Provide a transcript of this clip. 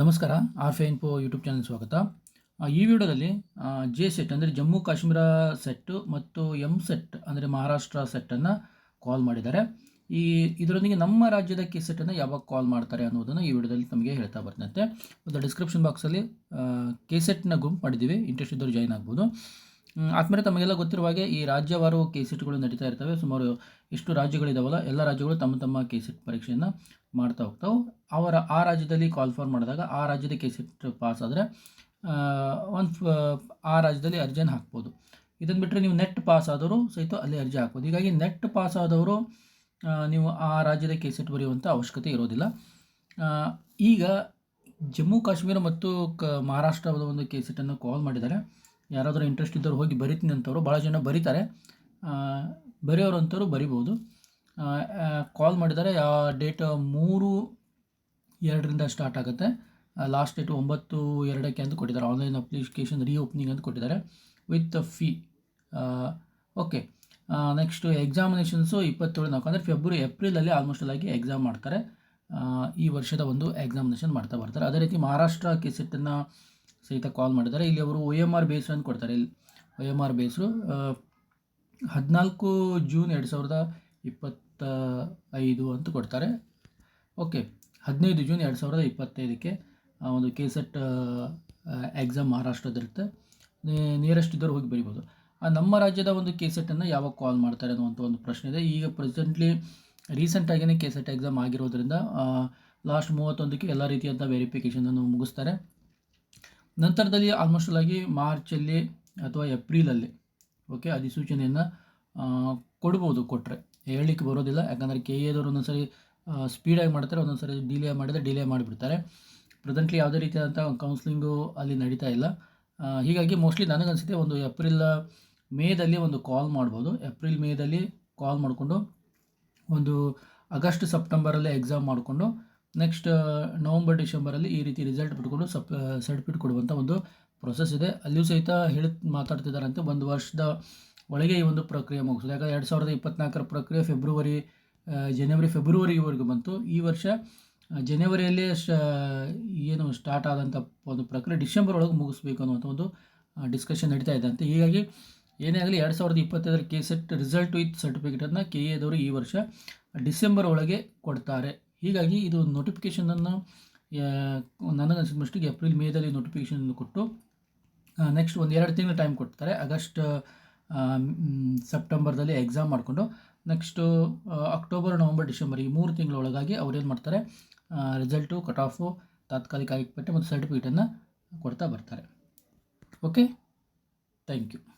ನಮಸ್ಕಾರ ಆರ್ ಫೆ info YouTube channel ಸ್ವಾಗತ. ಈ ವಿಡಿಯೋದಲ್ಲಿ ಜೆ ಸೆಟ್ ಅಂದರೆ ಜಮ್ಮು ಕಾಶ್ಮೀರ ಸೆಟ್ಟು ಮತ್ತು ಎಂ ಸೆಟ್ ಅಂದರೆ ಮಹಾರಾಷ್ಟ್ರ ಸೆಟ್ಟನ್ನು ಕಾಲ್ ಮಾಡಿದ್ದಾರೆ. ಈ, ಇದರೊಂದಿಗೆ ನಮ್ಮ ರಾಜ್ಯದ ಕೆ ಸೆಟ್ಟನ್ನು ಯಾವಾಗ ಕಾಲ್ ಮಾಡ್ತಾರೆ ಅನ್ನೋದನ್ನು ಈ ವಿಡಿಯೋದಲ್ಲಿ ತಮಗೆ ಹೇಳ್ತಾ ಬರ್ತಂತೆ ಮತ್ತು ಡಿಸ್ಕ್ರಿಪ್ಷನ್ ಬಾಕ್ಸಲ್ಲಿ ಕೆ ಸೆಟ್ನ ಗುಂಪು ಮಾಡಿದ್ದೀವಿ. ಇಂಟ್ರೆಸ್ಟ್ ಇದ್ದವರು ಜಾಯ್ನ್ ಆಗ್ಬೋದು. ಆದ್ಮೇಲೆ ತಮಗೆಲ್ಲ ಗೊತ್ತಿರುವ ಹಾಗೆ ಈ ರಾಜ್ಯವಾರು ಕೆ ಸೆಟ್ಗಳು ನಡೀತಾ ಇರ್ತವೆ. ಸುಮಾರು ಎಷ್ಟು ರಾಜ್ಯಗಳಿದಾವಲ್ಲ, ಎಲ್ಲ ರಾಜ್ಯಗಳು ತಮ್ಮ ತಮ್ಮ ಕೆ ಸೆಟ್ ಪರೀಕ್ಷೆಯನ್ನು ಮಾಡ್ತಾ ಹೋಗ್ತಾವೆ ಅವರ ಆ ರಾಜ್ಯದಲ್ಲಿ ಕಾಲ್ ಫಾರ್ ಮಾಡಿದಾಗ ಆ ರಾಜ್ಯದ ಕೆ ಸೆಟ್ ಪಾಸ್ ಆದರೆ ಒಂದು ಆ ರಾಜ್ಯದಲ್ಲಿ ಅರ್ಜಿಯನ್ನು ಹಾಕ್ಬೋದು. ಇದನ್ನು ಬಿಟ್ಟರೆ ನೀವು ನೆಟ್ ಪಾಸ್ ಆದವರು ಸಹಿತ ಅಲ್ಲಿ ಅರ್ಜಿ ಹಾಕ್ಬೋದು. ಹೀಗಾಗಿ ನೆಟ್ ಪಾಸ್ ಆದವರು ನೀವು ಆ ರಾಜ್ಯದ ಕೆ ಸೆಟ್ ಬರೆಯುವಂಥ ಅವಶ್ಯಕತೆ ಇರೋದಿಲ್ಲ. ಈಗ ಜಮ್ಮು, ಕಾಶ್ಮೀರ ಮತ್ತು ಕ, ಮಹಾರಾಷ್ಟ್ರದ ಒಂದು ಕೆ ಸೆಟನ್ನು ಕಾಲ್ ಮಾಡಿದ್ದಾರೆ. ಯಾರಾದರೂ ಇಂಟ್ರೆಸ್ಟ್ ಇದ್ದವ್ರು ಹೋಗಿ ಬರಿತೀನಿ ಅಂತವರು ಭಾಳ ಜನ ಬರೀತಾರೆ. ಬರೆಯೋರು ಅಂಥವ್ರು ಬರಿಬೋದು. ಕಾಲ್ ಮಾಡಿದರೆ ಡೇಟ್ ಮೂರು, ಎರಡರಿಂದ ಸ್ಟಾರ್ಟ್ ಆಗುತ್ತೆ. ಲಾಸ್ಟ್ ಡೇಟ್ ಒಂಬತ್ತು, ಎರಡಕ್ಕೆ ಅಂತ ಕೊಟ್ಟಿದ್ದಾರೆ. ಆನ್ಲೈನ್ ಅಪ್ಲಿಕೇಶನ್ ರೀ ಓಪನಿಂಗ್ ಅಂತ ಕೊಟ್ಟಿದ್ದಾರೆ. With fee okay next examinations ಇಪ್ಪತ್ತೇಳು ನಾಲ್ಕು. ಅಂದರೆ ಫೆಬ್ರವರಿ ಏಪ್ರಿಲಲ್ಲಿ ಆಲ್ಮೋಸ್ಟ್ ಆಗಿ ಎಕ್ಸಾಮ್ ಮಾಡ್ತಾರೆ. ಈ ವರ್ಷದ ಒಂದು ಎಕ್ಸಾಮಿನೇಷನ್ ಮಾಡ್ತಾ ಬರ್ತಾರೆ. ಅದೇ ರೀತಿ ಮಹಾರಾಷ್ಟ್ರ ಕೆಸೆಟ್ಟನ್ನು ಸಹಿತ ಕಾಲ್ ಮಾಡಿದ್ದಾರೆ. ಇಲ್ಲಿ ಅವರು ಒ ಎಂ ಆರ್ ಬೇಸ್ ಅಂತ ಕೊಡ್ತಾರೆ. ಇಲ್ಲಿ ಒ ಎಂ ಆರ್ ಬೇಸು ಹದಿನಾಲ್ಕು ಜೂನ್ ಎರಡು ಸಾವಿರದ ಇಪ್ಪತ್ತ ಐದು ಅಂತ ಕೊಡ್ತಾರೆ. ಓಕೆ ಹದಿನೈದು ಜೂನ್ ಎರಡು ಸಾವಿರದ ಇಪ್ಪತ್ತೈದಕ್ಕೆ ಒಂದು ಕೆ ಸೆಟ್ ಎಕ್ಸಾಮ್ ಮಹಾರಾಷ್ಟ್ರದಿರುತ್ತೆ ನಿಯರೆಸ್ಟ್ ಇದ್ದವ್ರು ಹೋಗಿ ಬರಿಬೋದು. ನಮ್ಮ ರಾಜ್ಯದ ಒಂದು ಕೆ ಸೆಟ್ಟನ್ನು ಯಾವಾಗ ಕಾಲ್ ಮಾಡ್ತಾರೆ ಅನ್ನುವಂಥ ಒಂದು ಪ್ರಶ್ನೆ ಇದೆ. ಈಗ ಪ್ರೆಸೆಂಟ್ಲಿ ರೀಸೆಂಟಾಗಿಯೇ ಕೆ ಸೆಟ್ ಎಕ್ಸಾಮ್ ಆಗಿರೋದ್ರಿಂದ ಲಾಸ್ಟ್ ಮೂವತ್ತೊಂದಕ್ಕೆ ಎಲ್ಲ ರೀತಿಯಾದ ವೆರಿಫಿಕೇಷನನ್ನು ಮುಗಿಸ್ತಾರೆ. ನಂತರದಲ್ಲಿ ಆಲ್ಮೋಸ್ಟ್ ಆಗಿ ಮಾರ್ಚಲ್ಲಿ ಅಥವಾ ಏಪ್ರಿಲಲ್ಲಿ ಓಕೆ ಅಧಿಸೂಚನೆಯನ್ನು ಕೊಡ್ಬೋದು ಕೊಟ್ಟರೆ ಹೇಳಲಿಕ್ಕೆ ಬರೋದಿಲ್ಲ. ಯಾಕಂದರೆ ಕೆ ಎದವರು ಒಂದೊಂದ್ಸರಿ ಸ್ಪೀಡಾಗಿ ಮಾಡ್ತಾರೆ ಒಂದೊಂದು ಸರಿ ಡಿಲೇ ಮಾಡಿದರೆ ಡಿಲೇ ಮಾಡಿಬಿಡ್ತಾರೆ. ಪ್ರೆಸೆಂಟ್ಲಿ ಯಾವುದೇ ರೀತಿಯಾದಂಥ ಕೌನ್ಸಿಲಿಂಗು ಅಲ್ಲಿ ನಡೀತಾ ಇಲ್ಲ. ಹೀಗಾಗಿ ಮೋಸ್ಟ್ಲಿ ನನಗನ್ಸುತ್ತೆ ಒಂದು ಏಪ್ರಿಲ್ ಮೇದಲ್ಲಿ ಒಂದು ಕಾಲ್ ಮಾಡ್ಬೋದು. ಏಪ್ರಿಲ್ ಮೇದಲ್ಲಿ ಕಾಲ್ ಮಾಡಿಕೊಂಡು ಒಂದು ಆಗಸ್ಟ್ ಸೆಪ್ಟೆಂಬರಲ್ಲೇ ಎಕ್ಸಾಮ್ ಮಾಡಿಕೊಂಡು ನೆಕ್ಸ್ಟ್ ನವಂಬರ್ ಡಿಸೆಂಬರಲ್ಲಿ ಈ ರೀತಿ ರಿಸಲ್ಟ್ ಬಿಟ್ಕೊಂಡು, ಸಪ್ ಸರ್ಟಿಫಿಕೇಟ್ ಕೊಡುವಂಥ ಒಂದು ಪ್ರೊಸೆಸ್ ಇದೆ. ಅಲ್ಲಿಯೂ ಸಹಿತ ಹೇಳಿ ಮಾತಾಡ್ತಿದ್ದಾರಂತೆ ಒಂದು ವರ್ಷದ ಒಳಗೆ ಈ ಒಂದು ಪ್ರಕ್ರಿಯೆ ಮುಗಿಸೋದು ಯಾಕಂದರೆ ಎರಡು ಸಾವಿರದ ಇಪ್ಪತ್ನಾಲ್ಕರ ಪ್ರಕ್ರಿಯೆ ಫೆಬ್ರವರಿ ಜನವರಿ, ಫೆಬ್ರವರಿವರೆಗೂ ಬಂತು. ಈ ವರ್ಷ ಜನವರಿಯಲ್ಲೇ ಶ, ಏನು ಸ್ಟಾರ್ಟ್ ಆದಂಥ ಒಂದು ಪ್ರಕ್ರಿಯೆ ಡಿಸೆಂಬರ್ ಒಳಗೆ ಮುಗಿಸ್ಬೇಕು ಅನ್ನುವಂಥ ಒಂದು ಡಿಸ್ಕಷನ್ ನಡೀತಾ ಇದೆ ಅಂತ. ಹೀಗಾಗಿ ಏನೇ ಆಗಲಿ ಎರಡು ಸಾವಿರದ ಇಪ್ಪತ್ತೈದರ ಕೆ ಸೆಟ್ ರಿಸಲ್ಟ್ ವಿತ್ ಸರ್ಟಿಫಿಕೇಟನ್ನು ಕೆ ಎದವರು ಈ ವರ್ಷ ಡಿಸೆಂಬರ್ ಒಳಗೆ ಕೊಡ್ತಾರೆ. ಹೀಗಾಗಿ ಇದು ನೋಟಿಫಿಕೇಷನನ್ನು ನನಗನ್ಸಿದ ಮಷ್ಟಿಗೆ ಏಪ್ರಿಲ್ ಮೇದಲ್ಲಿ ನೋಟಿಫಿಕೇಷನ್ ಕೊಟ್ಟು ನೆಕ್ಸ್ಟ್ ಒಂದು ಎರಡು ತಿಂಗಳು ಟೈಮ್ ಕೊಡ್ತಾರೆ. ಆಗಸ್ಟ್ ಸೆಪ್ಟೆಂಬರ್ದಲ್ಲಿ ಎಕ್ಸಾಮ್ ಮಾಡಿಕೊಂಡು ನೆಕ್ಸ್ಟು ಅಕ್ಟೋಬರ್ ನವಂಬರ್ ಡಿಸೆಂಬರ್ ಈ ಮೂರು ತಿಂಗಳೊಳಗಾಗಿ ಅವ್ರೇನು ಮಾಡ್ತಾರೆ ರಿಸಲ್ಟು ಕಟ್ ಆಫು ತಾತ್ಕಾಲಿಕ ಆಯ್ಕೆಪಟ್ಟಿ ಮತ್ತು ಸರ್ಟಿಫಿಕೇಟನ್ನು ಕೊಡ್ತಾ ಬರ್ತಾರೆ. Okay thank you